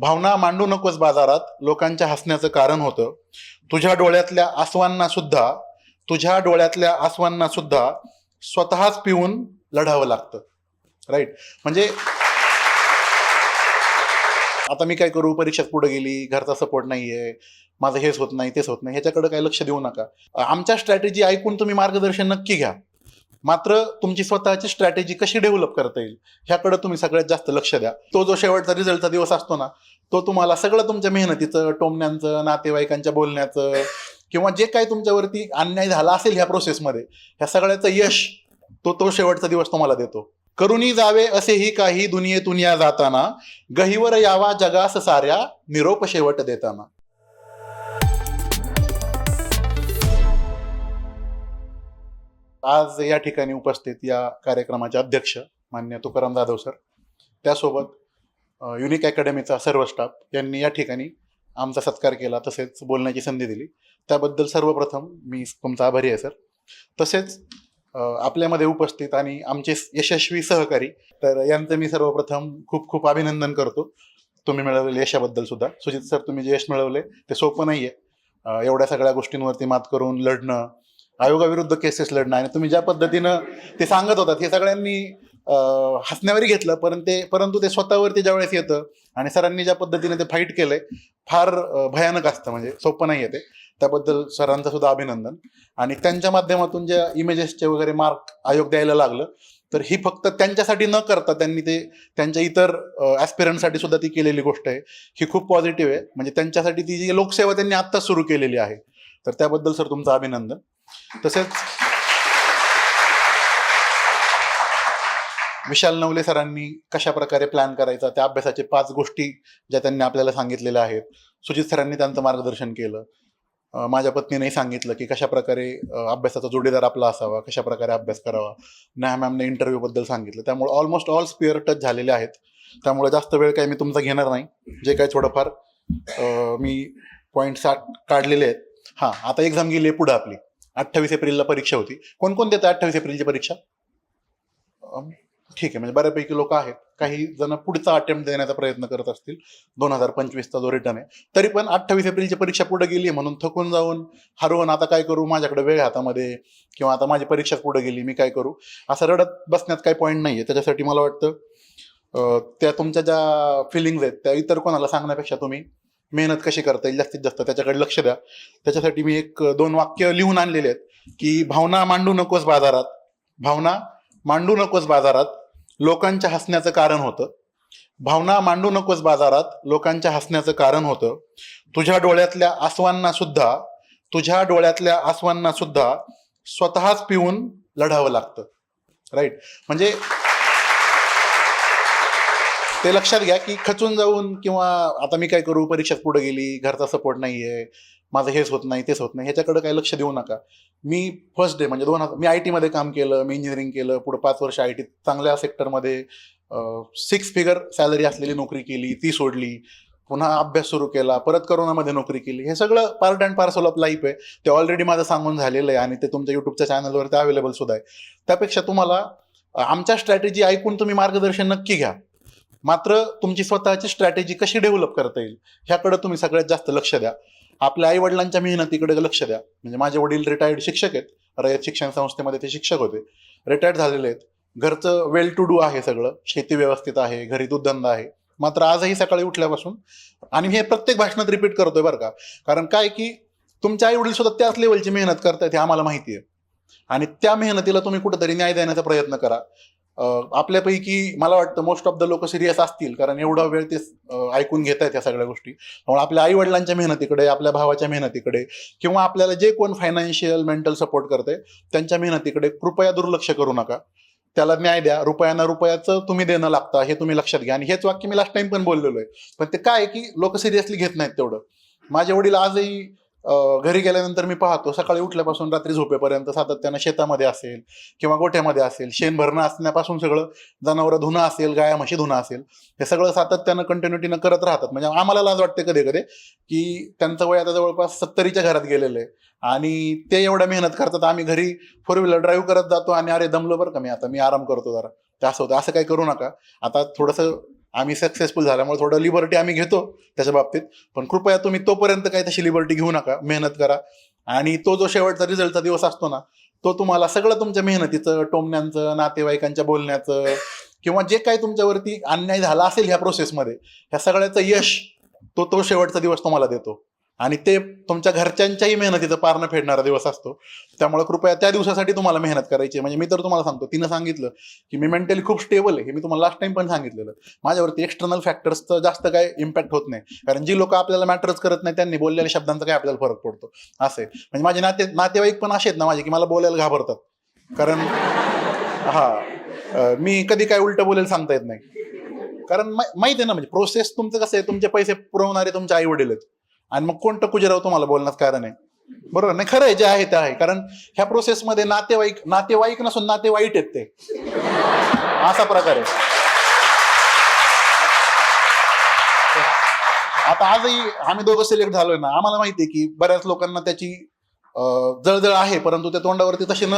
भावना मांडू नकोस बाजारात लोकांच्या हसण्याचं कारण होतं. तुझ्या डोळ्यातल्या आसवांना सुद्धा तुझ्या डोळ्यातल्या आसवांना सुद्धा स्वतःच पिऊन लढावं लागतं. राईट म्हणजे आता मी काय करू? परीक्षेत पुढे गेली घरचा सपोर्ट नाहीये माझं हेच होत नाही तेच होत नाही ह्याच्याकडे काही लक्ष देऊ नका. आमच्या स्ट्रॅटेजी ऐकून तुम्ही मार्गदर्शन नक्की घ्या. मात्र तुमची स्वतःची स्ट्रॅटेजी कशी डेव्हलप करता येईल ह्याकडे तुम्ही सगळ्यात जास्त लक्ष द्या. तो जो शेवटचा रिझल्टचा दिवस असतो ना तो तुम्हाला सगळं तुमच्या मेहनतीचं टोमण्यांचं नातेवाईकांच्या बोलण्याचं किंवा जे काही तुमच्यावरती अन्याय झाला असेल ह्या प्रोसेसमध्ये ह्या सगळ्याचं यश तो तो शेवटचा दिवस तुम्हाला देतो. करुणी जावे असेही काही दुनियेतून या जाताना गहिवर यावा जगास साऱ्या निरोप शेवट देताना. आज या ठिकाणी उपस्थित या कार्यक्रमाचे अध्यक्ष मान्य तुकाराम जाधव सर. त्यासोबत युनिक अकॅडमीचा सर्व स्टाफ यांनी या ठिकाणी आमचा सत्कार केला तसेच बोलण्याची संधी दिली. त्याबद्दल सर्वप्रथम मी तुमचा आभारी आहे सर. तसेच आपल्यामध्ये उपस्थित आणि आमचे यशस्वी सहकारी तर यांचं मी सर्वप्रथम खूप खूप अभिनंदन करतो. तुम्ही मिळवलेले यशाबद्दल सुद्धा. सुजित सर तुम्ही जे यश मिळवले ते सोपं नाही आहे एवढ्या सगळ्या गोष्टींवरती मात करून लढणं आयोगाविरुद्ध केसेस लढणं आणि तुम्ही ज्या पद्धतीनं ते सांगत होतात हे सगळ्यांनी अं, हसण्यावरही घेतलं परंतु ते परंतु ते स्वतःवरती ज्यावेळेस येतं आणि सरांनी ज्या पद्धतीने ते फाईट केलंय फार भयानक असतं म्हणजे सोपं नाही आहे ते. त्याबद्दल सरांचं सुद्धा अभिनंदन. आणि त्यांच्या माध्यमातून ज्या इमेजेसचे वगैरे मार्क आयोग द्यायला लागलं तर ही फक्त त्यांच्यासाठी न करता त्यांनी ते त्यांच्या इतर ॲस्पिरंटसाठी सुद्धा ती केलेली गोष्ट आहे. ही खूप पॉझिटिव्ह आहे. म्हणजे त्यांच्यासाठी ती जी लोकसेवा त्यांनी आत्ताच सुरू केलेली आहे. तर त्याबद्दल सर तुमचं अभिनंदन. तसेच विशाल नवले सरांनी कशा प्रकारे प्लॅन करायचा त्या अभ्यासाचे पाच गोष्टी ज्या त्यांनी आपल्याला सांगितलेल्या आहेत. सुजित सरांनी त्यांचं मार्गदर्शन केलं. माझ्या पत्नीनेही सांगितलं की कशा प्रकारे अभ्यासाचा जोडीदार आपला असावा कशा प्रकारे अभ्यास करावा. न्या मॅमने इंटरव्ह्यूबद्दल सांगितलं. त्यामुळे ऑलमोस्ट ऑल स्पिअर टच झालेले आहेत. त्यामुळे जास्त वेळ काही मी तुमचा घेणार नाही. जे काही थोडंफार मी पॉईंट साठ काढलेले आहेत. हां आता एक्झाम गेली आहे पुढं आपली. अठ्ठावीस एप्रिलला परीक्षा होती. कोण कोण देतं अठ्ठावीस एप्रिलची परीक्षा? ठीक आहे म्हणजे बऱ्यापैकी लोक आहेत. काही जण पुढचा अटेम्प्ट देण्याचा प्रयत्न करत असतील. दोन हजार पंचवीसचा जो रिटर्न आहे. तरी पण अठ्ठावीस एप्रिलची परीक्षा पुढे गेली म्हणून थकून जाऊन हरवून आता काय करू? माझ्याकडे वेळ हातामध्ये. किंवा आता माझी परीक्षा पुढे गेली मी काय करू? असं रडत बसण्यात काही पॉईंट नाही आहे त्याच्यासाठी मला वाटतं त्या तुमच्या ज्या फिलिंग्ज आहेत त्या इतर कोणाला सांगण्यापेक्षा तुम्ही मेहनत कशी करता येईल जास्तीत जास्त त्याच्याकडे लक्ष द्या. त्याच्यासाठी मी एक दोन वाक्य लिहून आणलेले आहेत की भावना मांडू नकोस बाजारात भावना मांडू नकोस बाजारात लोकांच्या हसण्याचं कारण होतं. भावना मांडू नकोस बाजारात लोकांच्या हसण्याचं कारण होतं. तुझ्या डोळ्यातल्या आसवांना सुद्धा तुझ्या डोळ्यातल्या आसवांना सुद्धा स्वतःच पिऊन लढावं लागतं. राईट म्हणजे ते लक्षात घ्या की खचून जाऊन किंवा आता मी काय करू परीक्षेत पुढे गेली घरचा सपोर्ट नाही आहे माझं हेच होत नाही तेच होत नाही ह्याच्याकडे काही लक्ष देऊ नका. मी फर्स्ट डे म्हणजे दोन हजार मी आय टीमध्ये काम केलं मी इंजिनिअरिंग केलं पुढे पाच वर्ष आय टी चांगल्या सेक्टरमध्ये सिक्स फिगर सॅलरी असलेली नोकरी केली ती सोडली पुन्हा अभ्यास सुरू केला परत करोनामध्ये नोकरी केली हे सगळं part and parcel of life आहे. ते ऑलरेडी माझं सांगून झालेलं आहे आणि ते तुमच्या युट्यूबच्या चॅनलवर ते अवेलेबल सुद्धा आहे. त्यापेक्षा तुम्हाला आमच्या स्ट्रॅटेजी ऐकून तुम्ही मार्गदर्शन नक्की घ्या. मात्र तुमची स्वतःची स्ट्रॅटेजी कशी डेव्हलप करता येईल ह्याकडे तुम्ही सगळ्यात जास्त लक्ष द्या. आपल्या आई वडिलांच्या मेहनतीकडे लक्ष द्या. म्हणजे माझे वडील रिटायर्ड शिक्षक आहेत. रयत शिक्षण संस्थेमध्ये ते शिक्षक होते. रिटायर्ड झालेले आहेत. घरचं वेल टू डू आहे सगळं. शेती व्यवस्थित आहे. घरी दूधधंदा आहे. मात्र आजही सकाळी उठल्यापासून आणि हे प्रत्येक भाषणात रिपीट करतोय बरं का? कारण काय की तुमच्या आई वडील सुद्धा त्याच लेवलची मेहनत करतायत हे आम्हाला माहिती आहे. आणि त्या मेहनतीला तुम्ही कुठेतरी न्याय देण्याचा प्रयत्न करा. आपल्यापैकी मला वाटतं मोस्ट ऑफ द लोक सिरियस असतील कारण एवढा वेळ ते ऐकून घेत आहेत या सगळ्या गोष्टी. त्यामुळे आपल्या आई वडिलांच्या मेहनतीकडे आपल्या भावाच्या मेहनतीकडे किंवा आपल्याला जे कोण फायनान्शियल मेंटल सपोर्ट करते त्यांच्या मेहनतीकडे कृपया दुर्लक्ष करू नका. त्याला न्याय द्या. रुपयानं रुपयाचं तुम्ही देणं लागतं हे तुम्ही लक्षात घ्या. आणि हेच वाक्य मी लास्ट टाइम पण बोललेलो आहे. पण ते काय आहे की लोक सिरियसली घेत नाहीत तेवढं. माझे वडील आजही घरी गेल्यानंतर मी पाहतो सकाळी उठल्यापासून रात्री झोपेपर्यंत सातत्यानं शेतामध्ये असेल किंवा गोठ्यामध्ये असेल शेण भरणं असण्यापासून सगळं जनावरं धुणं असेल गाया म्हशी धुणं असेल हे सगळं सातत्यानं कंटिन्युटीनं करत राहतात. म्हणजे आम्हाला लाज वाटते कधी कधी की त्यांचं वय आता जवळपास सत्तरीच्या घरात गेलेलं आहे आणि ते एवढ्या मेहनत करतात. आम्ही घरी फोर व्हीलर ड्राईव्ह करत जातो आणि अरे दमलो बरं का मी आता मी आराम करतो जरा. ते असं होतं. असं काही करू नका. आता थोडंसं आम्ही सक्सेसफुल झाल्यामुळे थोडं लिबर्टी आम्ही घेतो त्याच्या बाबतीत. पण कृपया तुम्ही तोपर्यंत काही तशी लिबर्टी घेऊ नका. मेहनत करा. आणि तो जो शेवटचा रिझल्टचा दिवस असतो ना तो तुम्हाला सगळं तुमच्या मेहनतीचं टोमण्यांचं नातेवाईकांच्या बोलण्याचं किंवा जे काही तुमच्यावरती अन्याय झाला असेल ह्या प्रोसेसमध्ये ह्या सगळ्याचं यश तो तो शेवटचा दिवस तुम्हाला देतो. आणि ते तुमच्या घरच्यांच्याही मेहनतीचं पारणं फेडणारा दिवस असतो. त्यामुळे कृपया त्या दिवसासाठी तुम्हाला मेहनत करायची आहे. म्हणजे मी तर तुम्हाला सांगतो तिनं सांगितलं की मी मेंटली खूप स्टेबल आहे. हे मी तुम्हाला लास्ट टाइम पण सांगितलेलं. माझ्यावरती एक्सटर्नल फॅक्टर्सचं जास्त काय इम्पॅक्ट होत नाही. कारण जी लोक आपल्याला मॅटरच करत नाही त्यांनी बोललेल्या शब्दांचा काय आपल्याला फरक पडतो. असे म्हणजे माझे नाते नातेवाईक पण असे आहेत ना माझे की मला बोलायला घाबरतात. कारण हा मी कधी काय उलट बोलेल सांगता येत नाही. कारण माहिती आहे ना म्हणजे प्रोसेस तुमचं कसं आहे तुमचे पैसे पुरवणारे तुमचे आई वडील आहेत. आणि मग कोणतं कुजराव तुम्हाला बोलण्यात कारण आहे? बरोबर? नाही खरं आहे जे आहे ते आहे. कारण ह्या प्रोसेसमध्ये नातेवाईक नातेवाईक नसून नातेवाईट आहेत ते. असा प्रकार आहे. आता आजही आम्ही दोघं सिलेक्ट झालोय ना. आम्हाला माहिती आहे की बऱ्याच लोकांना त्याची जळजळ आहे परंतु त्या तोंडावरती तशी न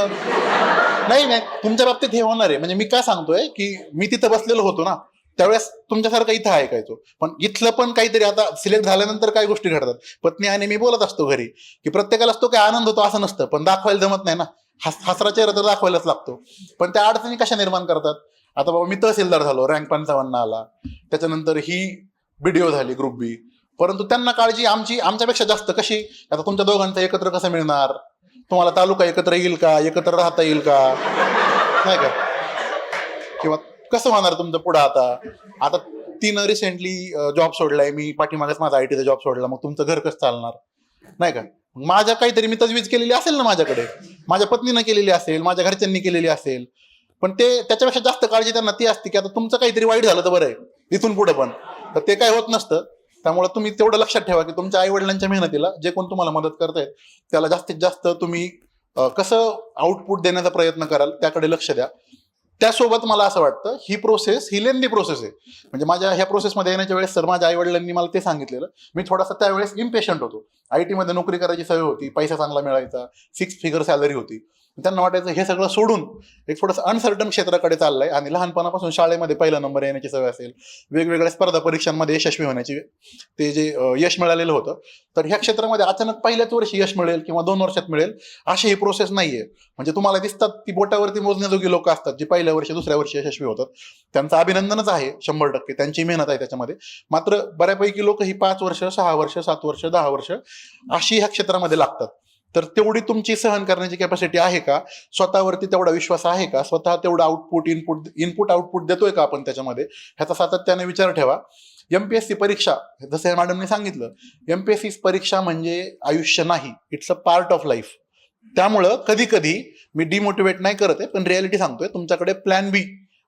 नाही नाही. तुमच्या बाबतीत हे होणार आहे. म्हणजे मी काय सांगतोय की मी तिथं बसलेलो होतो ना. त्यावेळेस तुमच्यासारखं इथं ऐकायचो. पण इथलं पण काहीतरी आता सिलेक्ट झाल्यानंतर काय गोष्टी घडतात. पत्नी आणि मी बोलत असतो घरी की प्रत्येकालाच तो काय आनंद होतो असं नसतं. पण दाखवायला जमत नाही ना. हस हसरा चेहरा तर दाखवायलाच लागतो. पण त्या अडचणी कशा निर्माण करतात? आता बाबा मी तहसीलदार झालो रँक पंचावन्न आला. त्याच्यानंतर ही बीडीओ झाली ग्रुप बी परंतु त्यांना काळजी आमची आमच्यापेक्षा जास्त कशी? आता तुमच्या दोघांचं एकत्र कसं मिळणार? तुम्हाला तालुका एकत्र येईल का? एकत्र राहता येईल का? नाही का? किंवा कसं होणार तुमचं पुढं आता? आता तिनं रिसेंटली जॉब सोडलाय मी पाठीमागच माझा आय टीचा जॉब सोडला मग तुमचं घर कसं चालणार? नाही का? मग माझ्या काहीतरी मी तजवीज केलेली असेल ना माझ्याकडे. माझ्या पत्नीनं केलेली असेल माझ्या घरच्यांनी केलेली असेल. पण ते त्याच्यापेक्षा जास्त काळजी त्यांना ती असते की आता तुमचं काहीतरी वाईट झालं तर बरं आहे इथून पुढे पण. तर ते काय होत नसतं. त्यामुळे तुम्ही तेवढं लक्षात ठेवा की तुमच्या आई वडिलांच्या मेहनतीला जे कोण तुम्हाला मदत करतायत त्याला जास्तीत जास्त तुम्ही कसं आउटपुट देण्याचा प्रयत्न कराल त्याकडे लक्ष द्या. त्यासोबत मला असं वाटतं ही प्रोसेस ही लेंदी प्रोसेस आहे. म्हणजे माझ्या ह्या प्रोसेसमध्ये येण्याच्या वेळेस सर माझ्या आईवडिलांनी मला ते सांगितलेलं. मी थोडासा त्यावेळेस इम्पेशंट होतो. आय टीमध्ये नोकरी करायची सवय होती पैसा चांगला मिळायचा सिक्स फिगर सॅलरी होती. त्यांना वाटायचं हे सगळं सोडून एक थोडंसं अनसर्टन क्षेत्राकडे चाललंय आणि लहानपणापासून शाळेमध्ये पहिला नंबर येण्याची सवय असेल वेगवेगळ्या स्पर्धा परीक्षांमध्ये यशस्वी होण्याची ते जे यश मिळालेलं होतं. तर ह्या क्षेत्रामध्ये अचानक पहिल्याच वर्षी यश मिळेल किंवा दोन वर्षात मिळेल अशी ही प्रोसेस नाहीये. म्हणजे तुम्हाला दिसतात ती बोटावरती मोजण्याजोगी लोक असतात जी पहिल्या वर्षी दुसऱ्या वर्षी यशस्वी होतात. त्यांचं अभिनंदनच आहे शंभर टक्के. त्यांची मेहनत आहे त्याच्यामध्ये. मात्र बऱ्यापैकी लोक ही पाच वर्ष सहा वर्ष सात वर्ष दहा वर्ष अशी ह्या क्षेत्रामध्ये लागतात. तर तेवढी तुमची सहन करण्याची कॅपॅसिटी आहे का? स्वतःवरती तेवढा विश्वास आहे का? स्वतः तेवढा आउटपुट इनपुट इनपुट आउटपुट देतोय का आपण त्याच्यामध्ये? ह्याचा सातत्याने विचार ठेवा. एमपीएससी परीक्षा जसं या मॅडमने सांगितलं एमपीएससी परीक्षा म्हणजे आयुष्य नाही it's a part of life त्यामुळं कधी कधी मी डिमोटिवेट नाही करत आहे पण रियालिटी सांगतोय तुमच्याकडे प्लॅन बी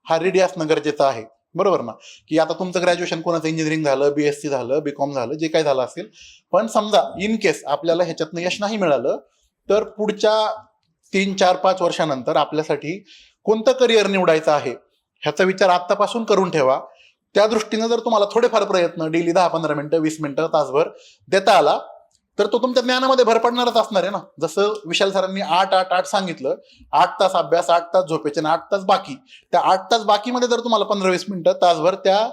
हा रेडी असणं गरजेचं आहे. बरोबर ना? की आता तुमचं ग्रॅज्युएशन कोणाचं? इंजिनिअरिंग झालं बीएससी झालं बीकॉम झालं जे काही झालं असेल. पण समजा इन केस आपल्याला ह्याच्यातनं यश नाही मिळालं तर पुढच्या तीन चार पाच वर्षानंतर आपल्यासाठी कोणतं करिअर निवडायचं आहे? ह्याचा विचार आत्तापासून करून ठेवा. त्या दृष्टीनं जर तुम्हाला थोडेफार प्रयत्न डेली दहा पंधरा मिनिटं वीस मिनिटं तासभर देता आला तर तो तुमच्या ज्ञानामध्ये भर पडणारच असणार आहे ना. जसं विशाल सरांनी आठ आठ आठ सांगितलं आठ तास अभ्यास आठ तास झोपेचे आणि आठ तास बाकी. त्या आठ तास बाकीमध्ये जर तुम्हाला पंधरा वीस मिनिटं तासभर त्या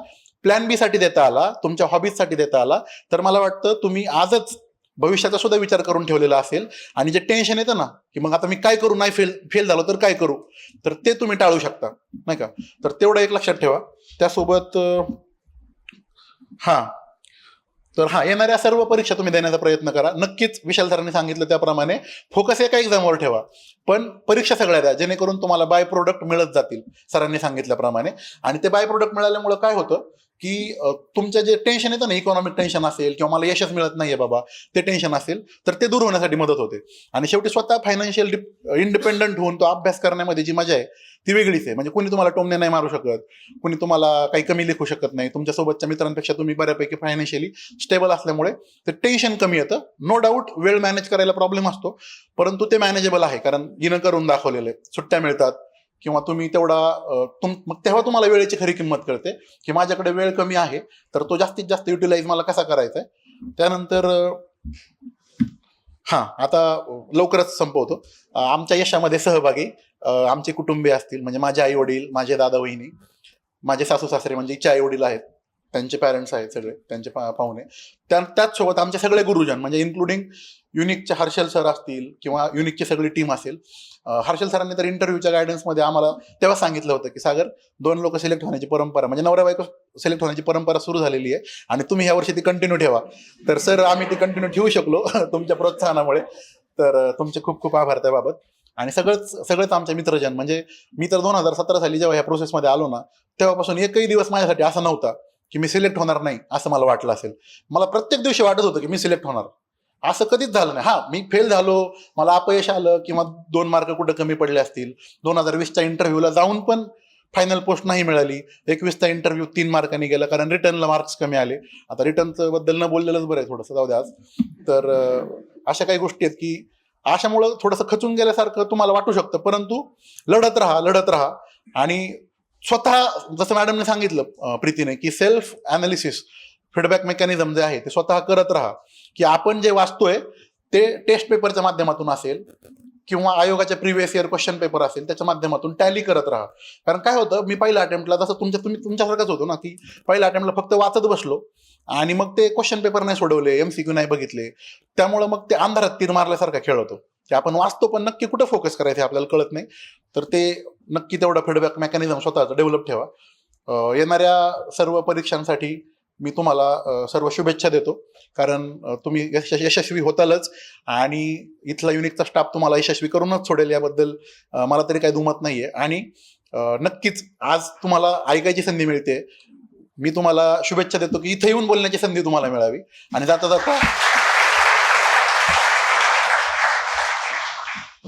प्लॅन बी साठी देता आला तुमच्या हॉबीजसाठी देता आला तर मला वाटतं तुम्ही आजच भविष्याचा सुद्धा विचार करून ठेवलेला असेल. आणि जे टेन्शन येतं ना की मग आता मी काय करू नाही फेल फेल झालो तर काय करू? तर ते तुम्ही टाळू शकता नाही का? तर तेवढं एक लक्षात ठेवा. त्यासोबत हां हा. तर हा येणाऱ्या सर्व परीक्षा तुम्ही देण्याचा प्रयत्न करा. नक्कीच विशाल सरांनी सांगितलं त्याप्रमाणे. फोकस एका एक्झामवर ठेवा. पण परीक्षा सगळ्या द्या जेणेकरून तुम्हाला बाय प्रोडक्ट मिळत जातील सरांनी सांगितल्याप्रमाणे. आणि ते बाय प्रोडक्ट मिळाल्यामुळे काय होतं की तुमचं जे टेन्शन येतं ना इकॉनॉमिक टेन्शन असेल किंवा मला यशच मिळत नाहीये बाबा ते टेन्शन असेल तर ते दूर होण्यासाठी मदत होते. आणि शेवटी स्वतः फायनान्शियल इंडिपेंडंट होऊन तो अभ्यास करण्यामध्ये जी मजा आहे ती वेगळीच आहे. म्हणजे कोणी तुम्हाला टोमणे नाही मारू शकत कोणी तुम्हाला काही कमी लिखू शकत नाही. तुमच्यासोबतच्या मित्रांपेक्षा तुम्ही बऱ्यापैकी फायनान्शियली स्टेबल असल्यामुळे ते टेन्शन कमी येतं. नो डाऊट वेळ मॅनेज करायला प्रॉब्लेम असतो परंतु ते मॅनेजेबल आहे. कारण हिनं करून दाखवलेलं. आहे सुट्ट्या मिळतात किंवा तुम्ही तेवढा तुम मग तेव्हा तुम्हाला वेळेची खरी किंमत कळते की माझ्याकडे वेळ कमी आहे तर तो जास्तीत जास्त युटिलाइज मला कसा करायचा आहे त्यानंतर हां आता लवकरच संपवतो. आमच्या यशामध्ये सहभागी आमचे कुटुंबीय असतील म्हणजे माझे आई वडील माझे दादा वहिनी माझे सासू सासरे म्हणजे इच्छा आई वडील आहेत त्यांचे पॅरेंट्स आहेत सगळे त्यांचे पा पाहुणे. त्या त्याचसोबत आमचे सगळे गुरुजन म्हणजे इन्क्लुडिंग युनिकचे हर्षल सर असतील किंवा युनिकची सगळी टीम असेल हर्षल सरांनी तर इंटरव्ह्यूच्या गायडन्समध्ये आम्हाला तेव्हा सांगितलं होतं की सागर दोन लोक सिलेक्ट होण्याची परंपरा म्हणजे नवऱ्या बायको सिलेक्ट होण्याची परंपरा सुरू झालेली आहे आणि तुम्ही ह्या वर्षी ती कंटिन्यू ठेवा. तर सर आम्ही ती कंटिन्यू ठेवू शकलो तुमच्या प्रोत्साहनामुळे. तर तुमचे खूप खूप आभार त्याबाबत. आणि सगळंच सगळंच आमचे मित्रजन म्हणजे मी तर दोन हजार सतरा साली जेव्हा ह्या प्रोसेसमध्ये आलो ना तेव्हापासून एकही दिवस माझ्यासाठी असा नव्हता की मी सिलेक्ट होणार नाही असं मला वाटलं असेल. मला प्रत्येक दिवशी वाटत होतं की मी सिलेक्ट होणार. असं कधीच झालं नाही. हा मी फेल झालो मला अपयश आलं किंवा दोन मार्क कुठं कमी पडले असतील. दोन हजार वीसच्या इंटरव्ह्यूला जाऊन पण फायनल पोस्ट नाही मिळाली. एकवीसचा इंटरव्ह्यू तीन मार्कांनी गेला कारण रिटर्नला मार्क्स कमी आले. आता रिटर्नचं बद्दल न बोललेलंच बरं आहे थोडंसं जाऊ द्या आज. तर अशा काही गोष्टी आहेत की अशामुळं थोडंसं खचून गेल्यासारखं तुम्हाला वाटू शकतं. परंतु लढत राहा लढत राहा. आणि स्वतः जसं मॅडमने सांगितलं प्रीतीने की सेल्फ अनालिसिस फीडबॅक मेकॅनिझम जे आहे ते स्वतः करत राहा. की आपण जे वाचतोय ते टेस्ट पेपरच्या माध्यमातून असेल किंवा आयोगाच्या प्रिव्हियस इयर क्वेश्चन पेपर असेल त्याच्या माध्यमातून टॅली करत राहा. कारण काय होतं मी पहिल्या अटेम्प्टला जसं तुमच्या तुम्ही तुमच्यासारखंच होतो ना की पहिल्या अटेम्प्टला फक्त वाचत बसलो आणि मग ते क्वेश्चन पेपर नाही सोडवले एमसीक्यू नाही बघितले. त्यामुळं मग ते अंधारात तीर मारल्यासारखा खेळ होतो. की आपण वाचतो पण नक्की कुठं फोकस करायचं हे आपल्याला कळत नाही. तर ते नक्की तेवढं फीडबॅक मेकॅनिझम स्वतःचं डेव्हलप ठेवा. येणाऱ्या सर्व परीक्षांसाठी मी तुम्हाला सर्व शुभेच्छा देतो. कारण तुम्ही यश यशस्वी होतालच आणि इथला युनिकचा स्टाफ तुम्हाला यशस्वी करूनच सोडेल याबद्दल मला तरी काही दुमत नाहीये. आणि नक्कीच आज तुम्हाला ऐकायची संधी मिळते. मी तुम्हाला शुभेच्छा देतो की इथे येऊन बोलण्याची संधी तुम्हाला मिळावी. आणि जाता जाता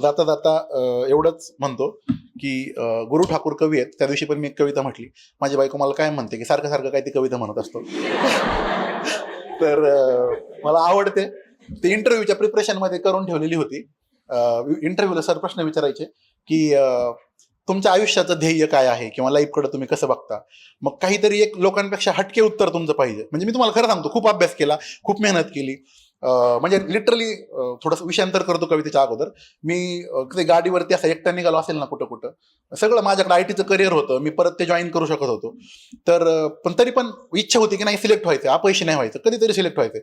जाता जाता एवढंच म्हणतो. की गुरु ठाकूर कवी आहेत त्या दिवशी पण मी एक कविता म्हटली. माझी बायको मला काय म्हणते की सारखं सारखं काय ती कविता म्हणत असतो. तर मला आवडते. ते इंटरव्ह्यूच्या प्रिपरेशनमध्ये करून ठेवलेली होती. इंटरव्ह्यूला सर प्रश्न विचारायचे की तुमच्या आयुष्याचं ध्येय काय आहे किंवा लाईफकडे तुम्ही कसं बघता? मग काहीतरी एक लोकांपेक्षा हटके उत्तर तुमचं पाहिजे. म्हणजे मी तुम्हाला खरं सांगतो खूप अभ्यास केला खूप मेहनत केली. म्हणजे लिटरली थोडंसं विषयांतर करतो कवितेच्या अगोदर. मी कधी गाडीवरती असं एकटा निघालो असेल ना कुठं कुठं सगळं माझ्याकडे आय टीचं करिअर होतं. मी परत ते जॉईन करू शकत होतो. तर पण तरी पण इच्छा होती की नाही सिलेक्ट व्हायचं अपयशी नाही व्हायचं कधीतरी सिलेक्ट व्हायचं.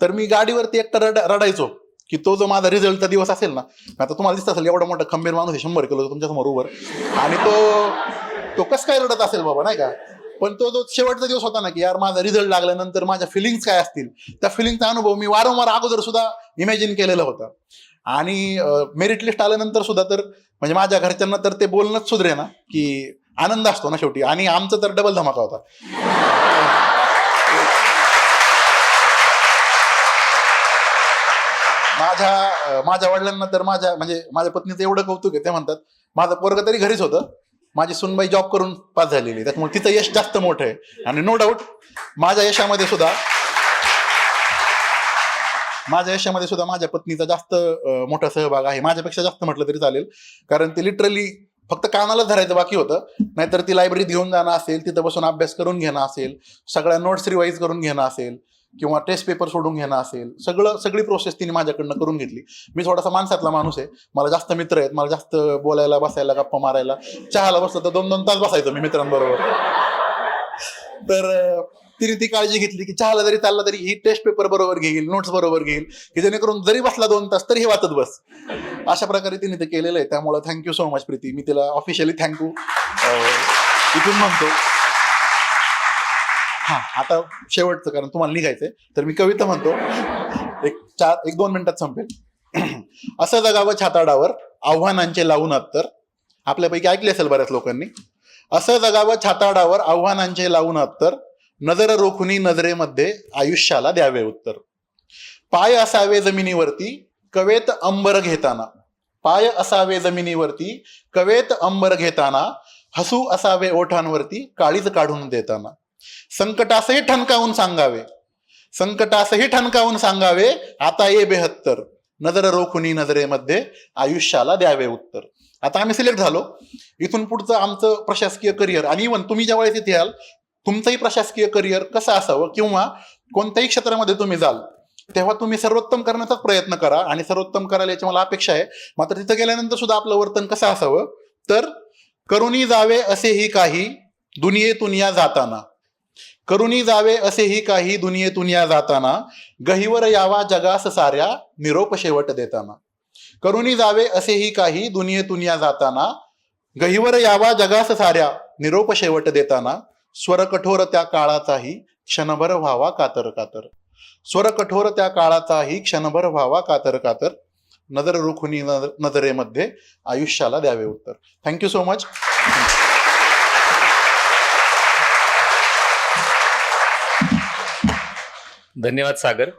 तर मी गाडीवरती एकटा रड रडायचो की तो जो माझा रिझल्टचा दिवस असेल ना आता तुम्हाला दिसत असेल एवढा मोठा खंबीर माणूस आहे शंभर किलो तुमच्यासमोर आणि तो तो कस काय रडत असेल बाबा नाही का? पण तो जो शेवटचा दिवस होता ना की यार माझा रिझल्ट लागल्यानंतर माझ्या फिलिंग्स काय असतील? त्या फिलिंगचा अनुभव मी वारंवार अगोदर सुद्धा इमॅजिन केलेला होता. आणि मेरिट लिस्ट आल्यानंतर सुद्धा तर म्हणजे माझ्या घरच्यांना तर ते बोलणंच सुधरे ना की आनंद असतो ना शेवटी. आणि आमचं तर डबल धमाका होता. माझ्या माझ्या वडिलांना तर माझ्या म्हणजे माझ्या पत्नीचं एवढं कौतुक आहे ते म्हणतात माझं पोरग तरी घरीच होतं. माझी सुनबाई जॉब करून पास झालेली. त्यामुळे त्याच्यामुळे तिचं यश जास्त मोठं आहे. आणि नो डाऊट माझ्या यशामध्ये सुद्धा माझ्या यशामध्ये सुद्धा माझ्या पत्नीचा जास्त मोठा सहभाग आहे. माझ्यापेक्षा जास्त म्हटलं तरी चालेल. कारण ती लिटरली फक्त कानालाच धरायचं बाकी होतं. नाहीतर ती लायब्ररीत घेऊन जाणं असेल तिथं बसून अभ्यास करून घेणं असेल सगळ्या नोट्स रिवाईज करून घेणं असेल. किंवा टेस्ट पेपर सोडून घेणं असेल सगळं सगळी प्रोसेस तिने माझ्याकडनं करून घेतली. मी थोडासा माणसातला माणूस आहे. मला जास्त मित्र आहेत. मला जास्त बोलायला बसायला गप्पा मारायला चहाला बसलं तर दोन दोन तास बसायचो मी मित्रांबरोबर. तर तिने ती काळजी घेतली की चहाला जरी चालला तरी ही टेस्ट पेपर बरोबर घेईल नोट्स बरोबर घेईल की जेणेकरून जरी बसला दोन तास तरी हे वाचत बस. अशा प्रकारे तिने ते केलेलं आहे. त्यामुळे thank you so much Preeti. मी तिला ऑफिशियली थँक्यू इथून म्हणतो. हा आता शेवटचं कारण तुम्हाला निघायचंय. तर मी कविता म्हणतो. एक चार एक दोन मिनिटात संपेल. असं जगावं छाताडावर आव्हानांचे लावून अत्तर. आपल्यापैकी ऐकले असेल बऱ्याच लोकांनी. असं जगावं छाताडावर आव्हानांचे लावून अत्तर. नजर रोखुनी नजरेमध्ये आयुष्याला द्यावे उत्तर. पाय असावे जमिनीवरती कवेत अंबर घेताना. पाय असावे जमिनीवरती कवेत अंबर घेताना. हसू असावे ओठांवरती काळीज काढून देताना. संकटासही ठणकावून सांगावे. संकटासही ठणकावून सांगावे. आता ये बेहत्तर. नजर रोखुनी नजरेमध्ये आयुष्याला द्यावे उत्तर. आता आम्ही सिलेक्ट झालो. इथून पुढचं आमचं प्रशासकीय करिअर आणि इव्हन तुम्ही ज्या वेळेस इथे याल तुमचंही प्रशासकीय करिअर कसं असावं किंवा कोणत्याही क्षेत्रामध्ये तुम्ही जाल तेव्हा तुम्ही सर्वोत्तम करण्याचाच प्रयत्न करा. आणि सर्वोत्तम करायला याची मला अपेक्षा आहे. मात्र तिथं गेल्यानंतर सुद्धा आपलं वर्तन कसं असावं? तर करुणी जावे असेही काही दुनियेतून या जाताना. करुणी जावे असेही काही दुनियेतून या जाताना गहिवर यावा जगास साऱ्या निरोप शेवट देताना. करुणी जावे असेही काही दुनियेतून या जाताना गहिवर यावा जगास साऱ्या निरोप शेवट देताना स्वर कठोर त्या काळाचाही क्षणभर व्हावा कातर कातर. स्वर कठोर त्या काळाचाही क्षणभर व्हावा कातर कातर. नजर रुखुनी नजरेमध्ये आयुष्याला द्यावे उत्तर. थँक्यू सो मच धन्यवाद सागर.